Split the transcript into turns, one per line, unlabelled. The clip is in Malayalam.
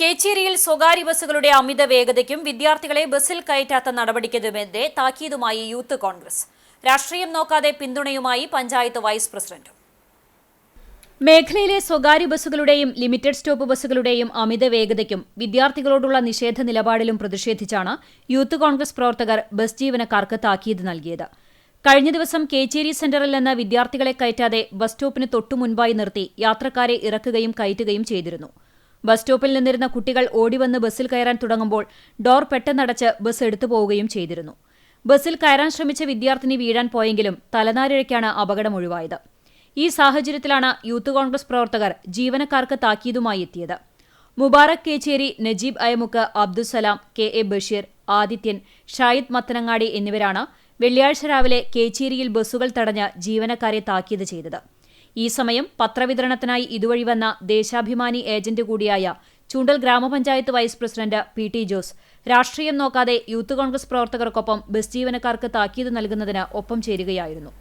കേച്ചേരിയിൽ സ്വകാര്യ ബസ്സുകളുടെ അമിത വേഗതയ്ക്കും വിദ്യാർത്ഥികളെ ബസ്സിൽ കയറ്റാത്ത നടപടിക്കെതിരെ താക്കീതുമായി യൂത്ത് കോൺഗ്രസ്. രാഷ്ട്രീയം നോക്കാതെ പിന്തുണയുമായി പഞ്ചായത്ത് വൈസ് പ്രസിഡന്റും. മേഖലയിലെ സ്വകാര്യ ബസ്സുകളുടെയും ലിമിറ്റഡ് സ്റ്റോപ്പ് ബസ്സുകളുടെയും അമിത വേഗതയ്ക്കും വിദ്യാർത്ഥികളോടുള്ള നിഷേധ നിലപാടിലും പ്രതിഷേധിച്ചാണ് യൂത്ത് കോൺഗ്രസ് പ്രവർത്തകർ ബസ് ജീവനക്കാർക്ക് താക്കീത് നൽകിയത്. കഴിഞ്ഞ ദിവസം കേച്ചേരി സെന്ററിൽ നിന്ന് വിദ്യാർത്ഥികളെ കയറ്റാതെ ബസ് സ്റ്റോപ്പിന് തൊട്ടു മുൻപായി നിർത്തി യാത്രക്കാരെ ഇറക്കുകയും കയറ്റുകയും ചെയ്തിരുന്നു. ബസ് സ്റ്റോപ്പിൽ നിന്നിരുന്ന കുട്ടികൾ ഓടിവന്ന് ബസ്സിൽ കയറാൻ തുടങ്ങുമ്പോൾ ഡോർ പെട്ടെന്നടച്ച് ബസ് എടുത്തു പോവുകയും ചെയ്തിരുന്നു. ബസ്സിൽ കയറാൻ ശ്രമിച്ച വിദ്യാർത്ഥിനി വീഴാൻ പോയെങ്കിലും തലനാരിഴയ്ക്കാണ് അപകടം ഒഴിവായത്. ഈ സാഹചര്യത്തിലാണ് യൂത്ത് കോൺഗ്രസ് പ്രവർത്തകർ ജീവനക്കാർക്ക് താക്കീതുമായി എത്തിയത്. മുബാറക് കേച്ചേരി നജീബ് അയമുക്ക് അബ്ദുസലാം കെ എ ബഷീർ ആദിത്യൻ ഷായിദ് മത്തനങ്ങാടി എന്നിവരാണ് വെള്ളിയാഴ്ച രാവിലെ കേച്ചേരിയിൽ ബസ്സുകൾ തടഞ്ഞ് ജീവനക്കാരെ താക്കീത് ചെയ്തത്. ഈ സമയം പത്രവിതരണത്തിനായി ഇതുവഴി വന്ന ദേശാഭിമാനി ഏജന്റ് കൂടിയായ ചൂണ്ടൽ ഗ്രാമപഞ്ചായത്ത് vice president P T Jose രാഷ്ട്രീയം നോക്കാതെ യൂത്ത് കോൺഗ്രസ് പ്രവർത്തകർക്കൊപ്പം ബസ് ജീവനക്കാർക്ക് താക്കീത് നൽകുന്നതിന് ഒപ്പം ചേരുകയായിരുന്നു.